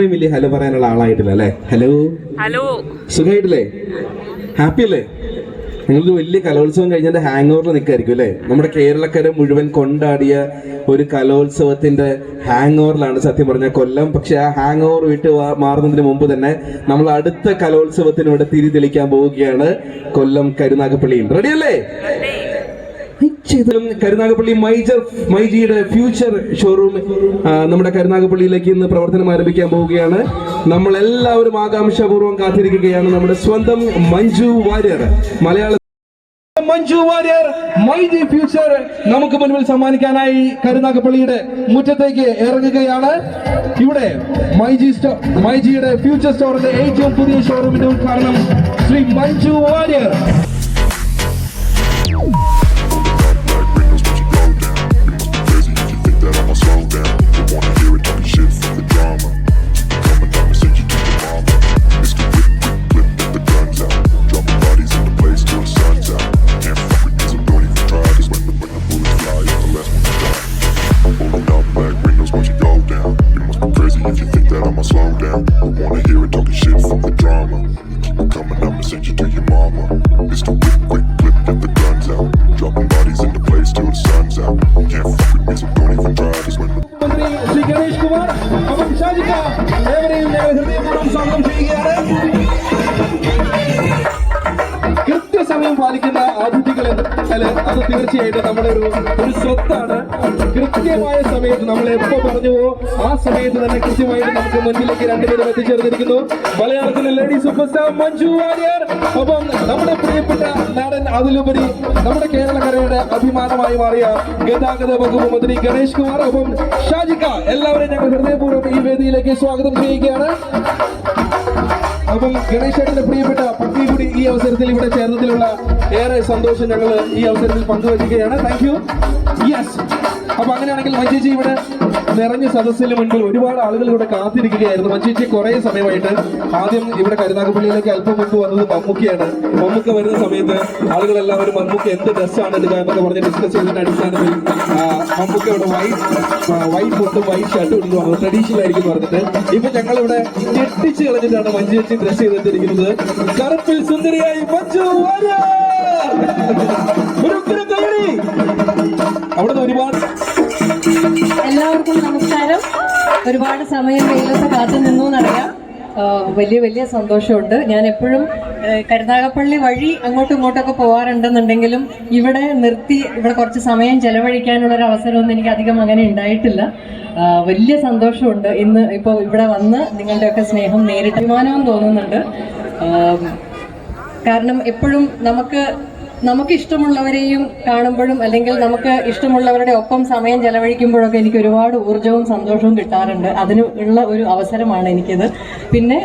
ഇത്രയും വലിയ ഹലോ പറയാനുള്ള ആളായിട്ടില്ല അല്ലേ? ഹലോ ഹലോ സുഖമായിട്ടില്ലേ ഹാപ്പി അല്ലേ? നിങ്ങൾക്ക് വലിയ കലോത്സവം കഴിഞ്ഞതിന്റെ ഹാങ് ഓവറിൽ നിൽക്കായിരിക്കും അല്ലേ? നമ്മുടെ കേരളക്കര മുഴുവൻ കൊണ്ടാടിയ ഒരു കലോത്സവത്തിന്റെ ഹാങ് ഓവറിലാണ് സത്യം പറഞ്ഞ കൊല്ലം. പക്ഷെ ആ ഹാങ് ഓവർ വിട്ട് മാറുന്നതിന് മുമ്പ് തന്നെ നമ്മൾ അടുത്ത കലോത്സവത്തിന് ഇവിടെ തിരി തെളിക്കാൻ പോവുകയാണ് കൊല്ലം കരുനാഗപ്പള്ളിയിൽ. റെഡി ചെയ്തതും കരുനാഗപ്പള്ളി മൈജർ മൈജിയുടെ ഫ്യൂച്ചർ ഷോറൂം നമ്മുടെ കരുനാഗപ്പള്ളിയിലേക്ക് ഇന്ന് പ്രവർത്തനം ആരംഭിക്കാൻ പോവുകയാണ്. നമ്മൾ എല്ലാവരും ആകാംക്ഷാപൂർവം കാത്തിരിക്കുകയാണ് നമ്മുടെ സ്വന്തം മഞ്ജു വാര്യർ. മലയാള മഞ്ജു വാര്യർ മൈജി ഫ്യൂച്ചർ നമുക്ക് മുൻപിൽ സമ്മാനിക്കാനായി കരുനാഗപ്പള്ളിയുടെ മുറ്റത്തേക്ക് ഇറങ്ങുകയാണ്. ഇവിടെ മൈജി സ്റ്റോ മൈജിയുടെ ഫ്യൂച്ചർ സ്റ്റോറിന്റെ ഏറ്റവും പുതിയ ഷോറൂമിന്റെ ഉദ്ഘാടനം ശ്രീ മഞ്ജു വാര്യർ. നമ്മൾ എപ്പോ പറഞ്ഞുവോ ആ സമയത്ത് തന്നെ കൃത്യമായിട്ട് നമുക്ക് മുന്നിലേക്ക് രണ്ടുപേരും എത്തിച്ചേർന്നിരിക്കുന്നു. മലയാളത്തിലെ lady super star Manju Warrier. ഒപ്പം നമ്മുടെ പ്രിയപ്പെട്ട നടൻ അതിലുപരി നമ്മുടെ കേരളക്കരയുടെ അഭിമാനമായി മാറിയ ഗതാഗത വകുപ്പ് മന്ത്രി ഗണേഷ് കുമാർ. ഒപ്പം ഷാജിക്ക എല്ലാവരെയും ഞങ്ങൾ ഹൃദയപൂർവം ഈ വേദിയിലേക്ക് സ്വാഗതം ചെയ്യുകയാണ്. അപ്പം ഗണേശേട്ടന്റെ പ്രിയപ്പെട്ട പട്ടി കൂടി ഈ അവസരത്തിൽ ഇവിടെ ചേർന്നതിലുള്ള ഏറെ സന്തോഷം ഞങ്ങൾ ഈ അവസരത്തിൽ പങ്കുവയ്ക്കുകയാണ്. താങ്ക് യു യെസ് അപ്പൊ അങ്ങനെയാണെങ്കിൽ മഞ്ചേച്ചി ഇവിടെ നിറഞ്ഞ സദസ്സിന് മുൻപിൽ ഒരുപാട് ആളുകൾ ഇവിടെ കാത്തിരിക്കുകയായിരുന്നു. മഞ്ചേച്ചി കുറെ സമയമായിട്ട് ആദ്യം ഇവിടെ കരുനാഗപ്പള്ളിയിലേക്ക് അല്പം മുമ്പ് വന്നത് മമ്മൂക്കിയാണ്. മമ്മൂക്ക വരുന്ന സമയത്ത് ആളുകൾ എല്ലാവരും മമ്മൂക്ക എന്ത് ഡ്രസ്സാണ് എടുക്കുക എന്നൊക്കെ പറഞ്ഞ് ഡിസ്കസ് ചെയ്തതിന്റെ അടിസ്ഥാനത്തിൽ മമ്മൂക്കയുടെ വൈറ്റ് വൈറ്റ് ഫുട്ടും വൈറ്റ് ഷർട്ടും ഇടുന്നു. പറഞ്ഞു ട്രഡീഷണൽ ആയിരിക്കും പറഞ്ഞിട്ട്. ഇപ്പൊ ഞങ്ങൾ ഇവിടെ ഞെട്ടിച്ച് കളഞ്ഞിട്ടാണ് മഞ്ചേച്ചി ഡ്രസ് ചെയ്തിട്ടിരിക്കുന്നത് കറുപ്പിൽ സുന്ദരിയായി മഞ്ചു വാര്യർ. ഒരുപാട് എല്ലാവർക്കും നമസ്കാരം. ഒരുപാട് സമയം വെയിലത്ത് കാത്തു നിന്നു എന്നറിയാം. വലിയ വലിയ സന്തോഷമുണ്ട്. ഞാൻ എപ്പോഴും കരുനാഗപ്പള്ളി വഴി അങ്ങോട്ടും ഇങ്ങോട്ടൊക്കെ പോകാറുണ്ടെന്നുണ്ടെങ്കിലും ഇവിടെ നിർത്തി ഇവിടെ കുറച്ച് സമയം ചെലവഴിക്കാനുള്ള ഒരു അവസരമൊന്നും എനിക്ക് അധികം അങ്ങനെ ഉണ്ടായിട്ടില്ല. വലിയ സന്തോഷമുണ്ട്. ഇന്ന് ഇപ്പോൾ ഇവിടെ വന്ന് നിങ്ങളുടെയൊക്കെ സ്നേഹം നേരിട്ട് അഭിമാനവും തോന്നുന്നുണ്ട്. കാരണം എപ്പോഴും നമുക്ക് നമുക്ക് ഇഷ്ടമുള്ളവരെയും കാണുമ്പോഴും അല്ലെങ്കിൽ നമുക്ക് ഇഷ്ടമുള്ളവരുടെ ഒപ്പം സമയം ചെലവഴിക്കുമ്പോഴൊക്കെ എനിക്ക് ഒരുപാട് ഊർജവും സന്തോഷവും കിട്ടാറുണ്ട്. അതിന് ഉള്ള ഒരു അവസരമാണ് എനിക്കിത്. പിന്നെ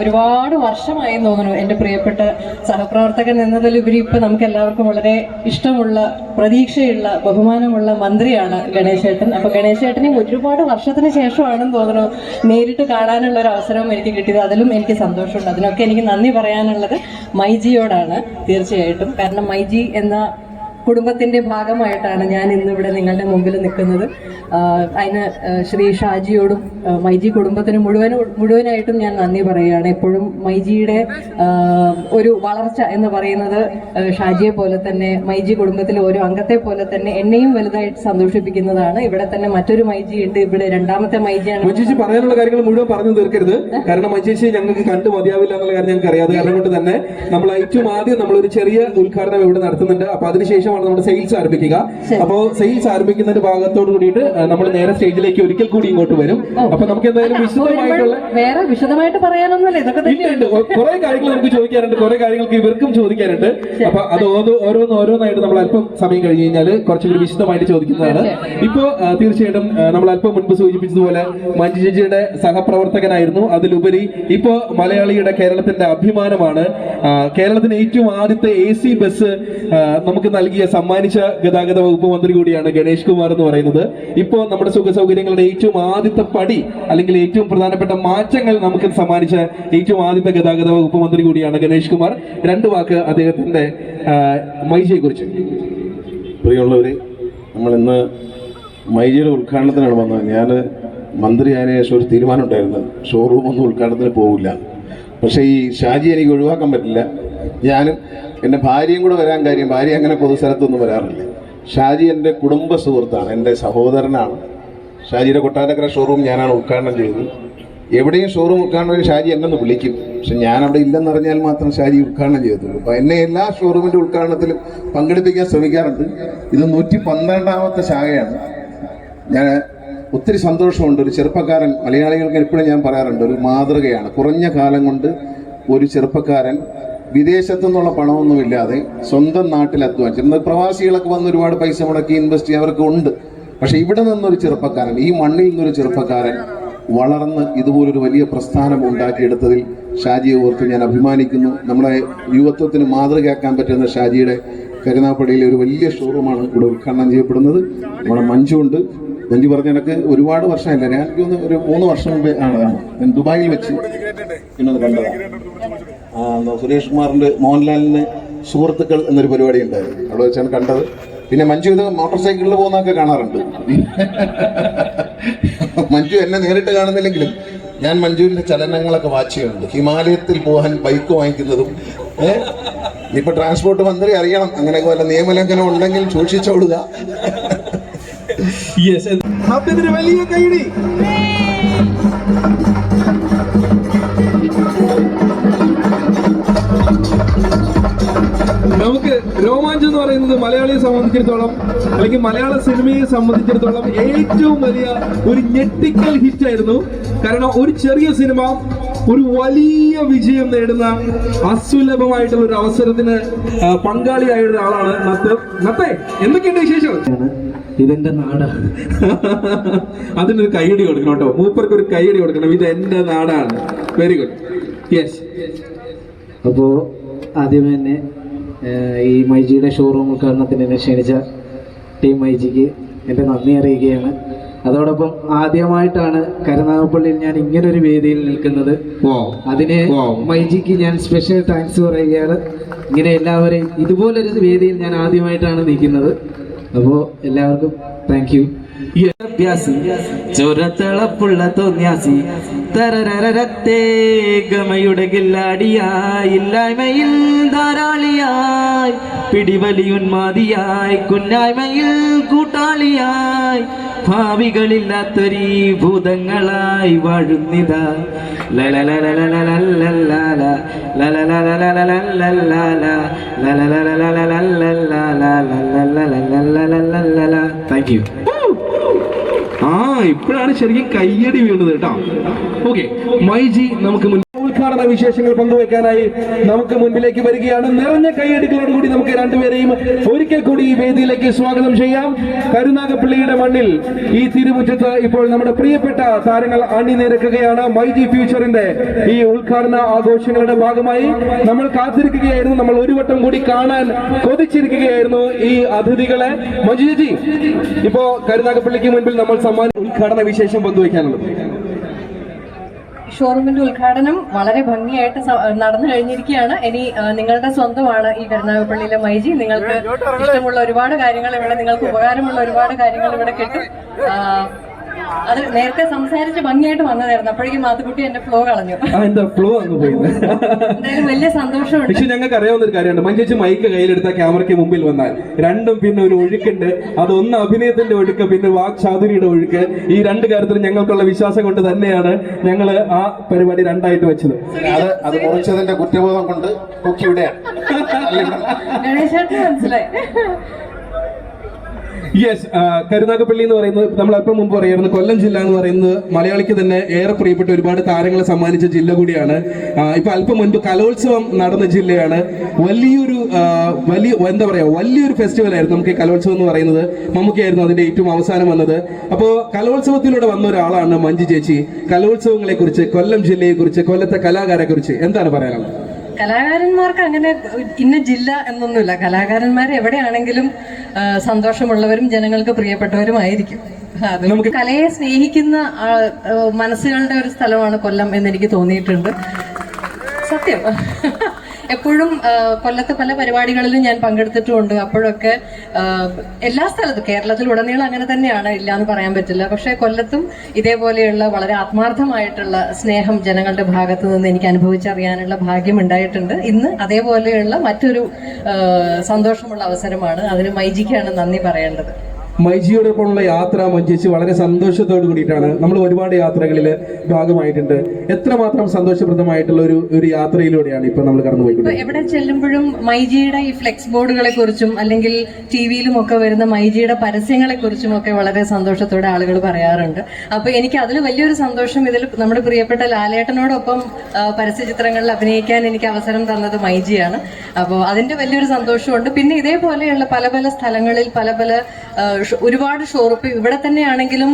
ഒരുപാട് വർഷമായി തോന്നുന്നു എന്റെ പ്രിയപ്പെട്ട സഹപ്രവർത്തകൻ എന്നതിലുപരി ഇപ്പം നമുക്ക് എല്ലാവർക്കും വളരെ ഇഷ്ടമുള്ള പ്രതീക്ഷയുള്ള ബഹുമാനമുള്ള മന്ത്രിയാണ് ഗണേശേട്ടൻ. അപ്പോൾ ഗണേശേട്ടനെ ഒരുപാട് വർഷത്തിന് ശേഷമാണെന്ന് തോന്നുന്നു നേരിട്ട് കാണാനുള്ള ഒരു അവസരവും എനിക്ക് കിട്ടിയത്. അതിലും എനിക്ക് സന്തോഷമുണ്ട്. അതിനൊക്കെ എനിക്ക് നന്ദി പറയാനുള്ളത് മൈജിയോടാണ് തീർച്ചയായിട്ടും. കാരണം മൈജി എന്ന കുടുംബത്തിന്റെ ഭാഗമായിട്ടാണ് ഞാൻ ഇന്ന് ഇവിടെ നിങ്ങളുടെ മുമ്പിൽ നിൽക്കുന്നത്. അതിന് ശ്രീ ഷാജിയോടും മൈജി കുടുംബത്തിന് മുഴുവൻ മുഴുവനായിട്ടും ഞാൻ നന്ദി പറയുകയാണ്. എപ്പോഴും മൈജിയുടെ ഒരു വളർച്ച എന്ന് പറയുന്നത് ഷാജിയെ പോലെ തന്നെ മൈജി കുടുംബത്തിലെ ഓരോ അംഗത്തെ പോലെ തന്നെ എന്നെയും വലുതായിട്ട് സന്തോഷിപ്പിക്കുന്നതാണ്. ഇവിടെ തന്നെ മറ്റൊരു മൈജി ഉണ്ട്. ഇവിടെ രണ്ടാമത്തെ മൈജിയാണ്. മഞ്ചേച്ചി പറയാനുള്ള കാര്യങ്ങൾ മുഴുവൻ പറഞ്ഞു തീർക്കരുത്. കാരണം മഞ്ചേച്ചി ഞങ്ങൾക്ക് കണ്ടു മതിയാവില്ല എന്നുള്ള കാര്യം ഞങ്ങൾക്ക് അറിയാതെ കാരണം കൊണ്ട് തന്നെ നമ്മൾ ഏറ്റവും ആദ്യം നമ്മൾ ഒരു ചെറിയ ഉദ്ഘാടനം ഇവിടെ നടത്തുന്നുണ്ട്. അപ്പൊ അതിനുശേഷമാണ് നമ്മുടെ സെയിൽസ് ആരംഭിക്കുക. അപ്പോ സെയിൽസ് ആരംഭിക്കുന്നതിന്റെ ഭാഗത്തോട് കൂടിയിട്ട് നമ്മൾ നേരെ സ്റ്റേജിലേക്ക് ഒരിക്കൽ കൂടി ഇങ്ങോട്ട് വരും. അപ്പൊ നമുക്ക് എന്തായാലും വിശദമായിട്ടുള്ള വേറെ വിശദമായിട്ട് പറയാനൊന്നുമില്ല. ഇതൊക്കെ. കുറെ കാര്യങ്ങൾ നമുക്ക് ചോദിക്കാനുണ്ട്. കുറെ കാര്യങ്ങൾക്ക് ഇവർക്കും ചോദിക്കാനുണ്ട്. അപ്പൊ അത് ഓരോ ഓരോന്ന് ഓരോന്നായിട്ട് നമ്മൾ അല്പം സമയം കഴിഞ്ഞ് കഴിഞ്ഞാൽ കുറച്ചുകൂടി വിശദമായിട്ട് ചോദിക്കുന്നതാണ്. ഇപ്പോ തീർച്ചയായിട്ടും നമ്മൾ അല്പം മുൻപ് സൂചിപ്പിച്ചതുപോലെ മഞ്ജു ചേച്ചിയുടെ സഹപ്രവർത്തകനായിരുന്നു. അതിലുപരി ഇപ്പോ മലയാളിയുടെ കേരളത്തിന്റെ അഭിമാനമാണ്. കേരളത്തിന് ഏറ്റവും ആദ്യത്തെ എ സി ബസ് നമുക്ക് നൽകിയ സമ്മാനിച്ച ഗതാഗത വകുപ്പ് മന്ത്രി കൂടിയാണ് ഗണേഷ് കുമാർ എന്ന് പറയുന്നത്. ഇപ്പോ നമ്മുടെ സുഖ സൗകര്യങ്ങളുടെ ഏറ്റവും ആദ്യത്തെ പടി അല്ലെങ്കിൽ ഏറ്റവും പ്രധാനപ്പെട്ട മാറ്റങ്ങൾ നമുക്ക് സമ്മാനിച്ച ഏറ്റവും ആദ്യത്തെ ഗതാഗത വകുപ്പ് മന്ത്രി കൂടിയാണ് ഗണേഷ് കുമാർ. രണ്ട് വാക്ക് അദ്ദേഹത്തിന്റെ മൈജിയെ കുറിച്ച് പ്രിയമുള്ളവർ നമ്മൾ ഇന്ന് മൈജിയുടെ ഉദ്ഘാടനത്തിനാണ് വന്നത്. ഞാൻ മന്ത്രി ആയതിനു ശേഷം ഒരു തീരുമാനം ഉണ്ടായിരുന്നു ഷോറൂം ഒന്നും ഉദ്ഘാടനത്തിന് പോകില്ല പക്ഷേ ഈ ഷാജി എനിക്ക് ഒഴിവാക്കാൻ പറ്റില്ല. ഞാനും എന്റെ ഭാര്യയും കൂടെ വരാൻ കാര്യം ഭാര്യ അങ്ങനെ പൊതുസ്ഥലത്തൊന്നും വരാറില്ല. ഷാജി എന്റെ കുടുംബ സുഹൃത്താണ്. എന്റെ സഹോദരനാണ്. ഷാജിയുടെ കൊട്ടാരക്കര ഷോറൂം ഞാനാണ് ഉദ്ഘാടനം ചെയ്തത്. എവിടെയും ഷോറൂം ഉദ്ഘാടനം ഷാജി എന്നെ വിളിക്കും. പക്ഷെ ഞാൻ അവിടെ ഇല്ലെന്നറിഞ്ഞാൽ മാത്രം ഷാജി ഉദ്ഘാടനം ചെയ്യത്തുള്ളൂ. അപ്പോൾ എന്നെ എല്ലാ ഷോറൂമിന്റെ ഉദ്ഘാടനത്തിലും പങ്കെടുപ്പിക്കാൻ ശ്രമിക്കാറുണ്ട്. ഇത് നൂറ്റി പന്ത്രണ്ടാമത്തെ ശാഖയാണ്. ഞാൻ ഒത്തിരി സന്തോഷമുണ്ട്. ഒരു ചെറുപ്പക്കാരൻ മലയാളികൾക്ക് എപ്പോഴും ഞാൻ പറയാറുണ്ട് ഒരു മാതൃകയാണ്. കുറഞ്ഞ കാലം കൊണ്ട് ഒരു ചെറുപ്പക്കാരൻ വിദേശത്തു നിന്നുള്ള പണമൊന്നുമില്ലാതെ സ്വന്തം നാട്ടിൽ അധ്വാനിച്ചു. ഇന്ന് പ്രവാസികളൊക്കെ വന്ന് ഒരുപാട് പൈസ മുടക്കി ഇൻവെസ്റ്റ് അവർക്ക് ഉണ്ട്. പക്ഷെ ഇവിടെ നിന്നൊരു ചെറുപ്പക്കാരൻ ഈ മണ്ണിൽ നിന്നൊരു ചെറുപ്പക്കാരൻ വളർന്ന് ഇതുപോലൊരു വലിയ പ്രസ്ഥാനം ഉണ്ടാക്കിയെടുത്തതിൽ ഷാജിയെ ഓർത്ത് ഞാൻ അഭിമാനിക്കുന്നു. നമ്മുടെ യുവത്വത്തിന് മാതൃകയാക്കാൻ പറ്റുന്ന ഷാജിയുടെ കരുനാപ്പടിയിലെ ഒരു വലിയ ഷോറൂമാണ് ഇവിടെ ഉദ്ഘാടനം ചെയ്യപ്പെടുന്നത്. നമ്മുടെ മഞ്ജുണ്ട് മഞ്ജു പറഞ്ഞ എനിക്ക് ഒരുപാട് വർഷമല്ല ഞാൻ ഒരു മൂന്ന് വർഷം മുമ്പേ ആണ്. ഞാൻ ദുബായിൽ വെച്ച് പിന്നെ കണ്ടതാണ്. സുരേഷ് കുമാറിന്റെ മോഹൻലാലിന് സുഹൃത്തുക്കൾ എന്നൊരു പരിപാടി ഉണ്ടായിരുന്നു. അവിടെ വെച്ചാണ് കണ്ടത്. പിന്നെ മഞ്ജു ഇത് മോട്ടോർ സൈക്കിളിൽ പോകുന്നതൊക്കെ കാണാറുണ്ട്. മഞ്ജു എന്നെ നേരിട്ട് കാണുന്നില്ലെങ്കിലും ഞാൻ മഞ്ജുവിന്റെ ചലനങ്ങളൊക്കെ വാച്ച് ചെയ്യുന്നുണ്ട്. ഹിമാലയത്തിൽ പോകാൻ ബൈക്ക് വാങ്ങിക്കുന്നതും ഏ? ഇപ്പൊ ട്രാൻസ്പോർട്ട് മന്ത്രി അറിയണം. അങ്ങനെ വല്ല നിയമലംഘനം ഉണ്ടെങ്കിൽ സൂക്ഷിച്ചോടുക വലിയ കൈഡി നമുക്ക് രോമാഞ്ചം എന്ന് പറയുന്നത് മലയാളിയെ സംബന്ധിച്ചിടത്തോളം അല്ലെങ്കിൽ മലയാള സിനിമയെ സംബന്ധിച്ചിടത്തോളം ഏറ്റവും വലിയ ഒരു ഞെട്ടിക്കൽ ഹിറ്റ് ആയിരുന്നു. കാരണം ഒരു ചെറിയ സിനിമ ഒരു വലിയ വിജയം നേടുന്ന അസുലഭമായിട്ടുള്ള ഒരു അവസരത്തിന് പങ്കാളിയായ ഒരാളാണ് നത്ത്. നത്തേ എന്തൊക്കെയുണ്ട് വിശേഷം? ഇതെന്റെ നാടാണ്. അതിനൊരു കൈയടി കൊടുക്കണം കേട്ടോ. മൂപ്പർക്ക് ഒരു കൈയടി കൊടുക്കണം. ഇത് എന്റെ നാടാണ്. വെരി ഗുഡ് യെസ് അപ്പോ ആദ്യമേ തന്നെ ഈ മൈജിയുടെ ഷോറൂം ഉദ്ഘാടനത്തിന് എന്നെ ക്ഷണിച്ച ടീം മൈജിക്ക് എന്റെ നന്ദി അറിയിക്കുകയാണ്. അതോടൊപ്പം ആദ്യമായിട്ടാണ് കരുനാഗപ്പള്ളിയിൽ ഞാൻ ഇങ്ങനൊരു വേദിയിൽ നിൽക്കുന്നത്. അതിന്. മൈജിക്ക് ഞാൻ സ്പെഷ്യൽ താങ്ക്സ് പറയുകയാണ്. ഇങ്ങനെ എല്ലാവരെയും ഇതുപോലൊരു വേദിയിൽ ഞാൻ ആദ്യമായിട്ടാണ് നിൽക്കുന്നത്. അപ്പോൾ എല്ലാവർക്കും താങ്ക് യാസി ചുരത്തിളപ്പുള്ള തോന്യാസി. തരരരത്തെ ഗമയുടെ കില്ലാടിയായി ഇല്ലായ്മയിൽ ധാരാളിയായി പിടിവലിയുന്മാതിയായി കുന്നായ്മയിൽ കൂട്ടാളിയായി ഭാവികളില്ലാത്തൊരു ഭൂതങ്ങളായി വാഴുന്നിത. താങ്ക് യു ആ ഇപ്പോഴാണ് ശരിക്കും കയ്യടി വീണത് കേട്ടോ. ഓക്കെ മൈജി നമുക്ക് ഉദ്ഘാടന വിശേഷങ്ങൾ പങ്കുവെക്കാനായി നമുക്ക് മുൻപിലേക്ക് വരികയാണ്. നിറഞ്ഞ കൈയടികളോട് കൂടി നമുക്ക് രണ്ടുപേരെയും ഒരിക്കൽ കൂടി ഈ വേദിയിലേക്ക് സ്വാഗതം ചെയ്യാം. കരുനാഗപ്പള്ളിയുടെ മണ്ണിൽ ഈ തിരുമുറ്റത്ത് ഇപ്പോൾ നമ്മുടെ പ്രിയപ്പെട്ട താരങ്ങൾ അണിനിരക്കുകയാണ് മൈജി ഫ്യൂച്ചറിന്റെ ഈ ഉദ്ഘാടന ആഘോഷങ്ങളുടെ ഭാഗമായി നമ്മൾ കാത്തിരിക്കുകയായിരുന്നു. നമ്മൾ ഒരു വട്ടം കൂടി കാണാൻ കൊതിച്ചിരിക്കുകയായിരുന്നു ഈ അതിഥികളെ. മഞ്ജു ഇപ്പോ കരുനാഗപ്പള്ളിക്ക് മുൻപിൽ നമ്മൾ സമ്മാന ഉദ്ഘാടന വിശേഷം പങ്കുവയ്ക്കാനുള്ളത്? ഷോറൂമിന്റെ ഉദ്ഘാടനം വളരെ ഭംഗിയായിട്ട് നടന്നു കഴിഞ്ഞിരിക്കുകയാണ്. ഇനി നിങ്ങളുടെ സ്വന്തമാണ് ഈ കരുനാഗപ്പള്ളിയിലെ മൈജി. നിങ്ങൾക്ക് ഇഷ്ടമുള്ള ഒരുപാട് കാര്യങ്ങൾ ഇവിടെ നിങ്ങൾക്ക് ഉപകാരമുള്ള ഒരുപാട് കാര്യങ്ങൾ ഇവിടെ കിട്ടും. അത് നേരത്തെ സംസാരിച്ച് ഭംഗിയായിട്ട് വന്നതായിരുന്നു. അപ്പോഴേക്കും മാത്തുക്കുട്ടി എന്റെ ഫ്ലോ കളഞ്ഞു. എന്താ ഫ്ലോ അങ്ങ് പോയി. എന്തായാലും വലിയ സന്തോഷമുണ്ട്. പക്ഷെ ഞങ്ങൾക്ക് അറിയാവുന്ന ഒരു കാര്യമുണ്ട്. മഞ്ചേച്ചി മൈക്ക് കയ്യിലെടുത്ത ക്യാമറയ്ക്ക് മുമ്പിൽ വന്നാൽ രണ്ടും പിന്നെ ഒരു ഒഴുക്കുണ്ട്. അതൊന്ന് അഭിനയത്തിന്റെ ഒഴുക്ക് പിന്നെ വാക്ചാതുരിയുടെ ഒഴുക്ക്. ഈ രണ്ട് കാര്യത്തിൽ ഞങ്ങൾക്കുള്ള വിശ്വാസം കൊണ്ട് തന്നെയാണ് ഞങ്ങൾ ആ പരിപാടി രണ്ടായിട്ട് വെച്ചത്. അത് അത് മുറിച്ചതിന്റെ കുറ്റബോധം കൊണ്ട് ഗണേശേട്ടന് മനസ്സിലായി. യെസ് കരുനാഗപ്പള്ളി എന്ന് പറയുന്നത് നമ്മൾ അല്പം മുമ്പ് പറയായിരുന്നു കൊല്ലം ജില്ല എന്ന് പറയുന്നത് മലയാളിക്ക് തന്നെ ഏറെ പ്രിയപ്പെട്ട ഒരുപാട് താരങ്ങളെ സമ്മാനിച്ച ജില്ല കൂടിയാണ്. ഇപ്പൊ അല്പം മുൻപ് കലോത്സവം നടന്ന ജില്ലയാണ്. വലിയൊരു വലിയ എന്താ പറയാ വലിയൊരു ഫെസ്റ്റിവൽ ആയിരുന്നു നമുക്ക് കലോത്സവം എന്ന് പറയുന്നത്. മമ്മൂക്കയായിരുന്നു അതിന്റെ ഏറ്റവും അവസാനം വന്നത്. അപ്പോൾ കലോത്സവത്തിലൂടെ വന്ന ഒരാളാണ് മഞ്ജു ചേച്ചി. കലോത്സവങ്ങളെ കുറിച്ച് കൊല്ലം ജില്ലയെ കുറിച്ച് കൊല്ലത്തെ കലാകാരെ കുറിച്ച് എന്താണ് പറയാനുള്ളത്? കലാകാരന്മാർക്ക് അങ്ങനെ ഇന്ന ജില്ല എന്നൊന്നുമില്ല. കലാകാരന്മാർ എവിടെയാണെങ്കിലും സന്തോഷമുള്ളവരും ജനങ്ങൾക്ക് പ്രിയപ്പെട്ടവരുമായിരിക്കും. നമുക്ക് കലയെ സ്നേഹിക്കുന്ന മനസ്സുകളുടെ ഒരു സ്ഥലമാണ് കൊല്ലം എന്ന് എനിക്ക് തോന്നിയിട്ടുണ്ട്. സത്യം. എപ്പോഴും കൊല്ലത്തെ പല പരിപാടികളിലും ഞാൻ പങ്കെടുത്തിട്ടുമുണ്ട് അപ്പോഴൊക്കെ എല്ലാ സ്ഥലത്തും കേരളത്തിൽ ഉടനീളം അങ്ങനെ തന്നെയാണ് ഇല്ല എന്ന് പറയാൻ പറ്റില്ല. പക്ഷേ കൊല്ലത്തും ഇതേപോലെയുള്ള വളരെ ആത്മാർത്ഥമായിട്ടുള്ള സ്നേഹം ജനങ്ങളുടെ ഭാഗത്തു നിന്ന് എനിക്ക് അനുഭവിച്ചറിയാനുള്ള ഭാഗ്യം ഉണ്ടായിട്ടുണ്ട്. ഇന്ന് അതേപോലെയുള്ള മറ്റൊരു സന്തോഷമുള്ള അവസരമാണ്. അതിന് മൈജിക്കാണ് നന്ദി പറയേണ്ടത്. മൈജിയോടൊപ്പമുള്ള യാത്ര മഞ്ചേച്ചി വളരെ സന്തോഷത്തോട് കൂടിയിട്ടാണ്. നമ്മൾ ഒരുപാട് യാത്രകളിൽ ഭാഗമായിട്ടുണ്ട്. എത്രമാത്രം സന്തോഷപ്രദമായിട്ടുള്ള ഒരു ഒരു യാത്രയിലൂടെയാണ് ഇപ്പൊ നമ്മൾ ഇപ്പൊ കടന്നുപോയിക്കൊണ്ടിരിക്കുന്നത് എവിടെ ചെല്ലുമ്പോഴും മൈജിയുടെ ഈ ഫ്ലെക്സ് ബോർഡുകളെ കുറിച്ചും അല്ലെങ്കിൽ ടി വിയിലും ഒക്കെ വരുന്ന മൈജിയുടെ പരസ്യങ്ങളെ കുറിച്ചും ഒക്കെ വളരെ സന്തോഷത്തോടെ ആളുകൾ പറയാറുണ്ട്. അപ്പൊ എനിക്ക് അതിൽ വലിയൊരു സന്തോഷം ഇതിൽ നമ്മുടെ പ്രിയപ്പെട്ട ലാലേട്ടനോടൊപ്പം പരസ്യ ചിത്രങ്ങളിൽ അഭിനയിക്കാൻ എനിക്ക് അവസരം തന്നത് മൈജിയാണ്. അപ്പോൾ അതിന്റെ വലിയൊരു സന്തോഷമുണ്ട്. പിന്നെ ഇതേപോലെയുള്ള പല പല സ്ഥലങ്ങളിൽ പല പല ഒരുപാട് ഷോറൂം. ഇവിടെ തന്നെയാണെങ്കിലും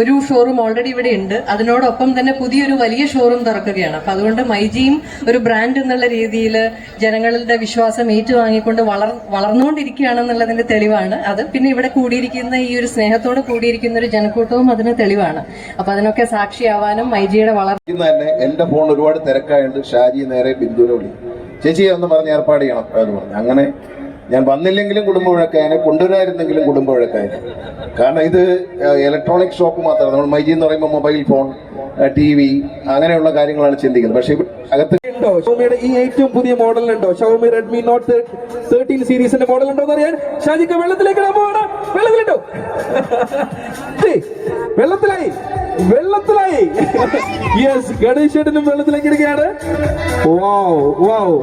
ഒരു ഷോറൂം ഓൾറെഡി ഇവിടെ ഉണ്ട്. അതിനോടൊപ്പം തന്നെ പുതിയൊരു വലിയ ഷോറൂം തുറക്കുകയാണ്. അപ്പൊ അതുകൊണ്ട് മൈജിയും ഒരു ബ്രാൻഡ് എന്നുള്ള രീതിയിൽ ജനങ്ങളുടെ വിശ്വാസം ഏറ്റുവാങ്ങിക്കൊണ്ട് വളർ വളർന്നുകൊണ്ടിരിക്കുകയാണെന്നുള്ളതിന്റെ തെളിവാണ് അത്. പിന്നെ ഇവിടെ കൂടിയിരിക്കുന്ന ഈ ഒരു സ്നേഹത്തോട് കൂടിയിരിക്കുന്ന ഒരു ജനക്കൂട്ടവും അതിന് തെളിവാണ്. അപ്പൊ അതിനൊക്കെ സാക്ഷിയാവാനും മൈജിയുടെ വളർ തന്നെ എന്റെ ഫോൺ ഒരുപാട് തിരക്കായുണ്ട്. ഷാജി നേരെ ബിന്ദുവിനെ വിളി ചേച്ചി ഒന്ന് പറഞ്ഞ് ഏർപ്പാട് ചെയ്യണം. അങ്ങനെ ഞാൻ വന്നില്ലെങ്കിലും കുടുംബ വഴക്കായനെ കൊണ്ടുവരായിരുന്നെങ്കിലും കുടുംബ വഴക്കായനെ കാരണം ഇത് ഇലക്ട്രോണിക് ഷോപ്പ് മാത്രമല്ല നമ്മൾ മൈജി എന്ന് പറയുമ്പോൾ മൊബൈൽ ഫോൺ ടി വി അങ്ങനെയുള്ള കാര്യങ്ങളാണ് ചിന്തിക്കുന്നത്. പക്ഷേ അകത്ത് ഉണ്ടോ? ഈ ഏറ്റവും പുതിയ മോഡലുണ്ടോ? ഷോമി റെഡ്മി നോട്ട് തേർട്ടീൻ സീരീസിന്റെ മോഡൽ ഉണ്ടോ എന്ന് അറിയാൻ? ഷാജിക്ക് വെള്ളത്തിലേക്ക് വെള്ളത്തിലുണ്ടോ വെള്ളത്തിലായി. വെള്ളത്തിലായി. യെസ് ഗണേഷ് ചേട്ടനും വെള്ളത്തിലേക്ക് ഇടുകയാണ്. വാവ് വാവ്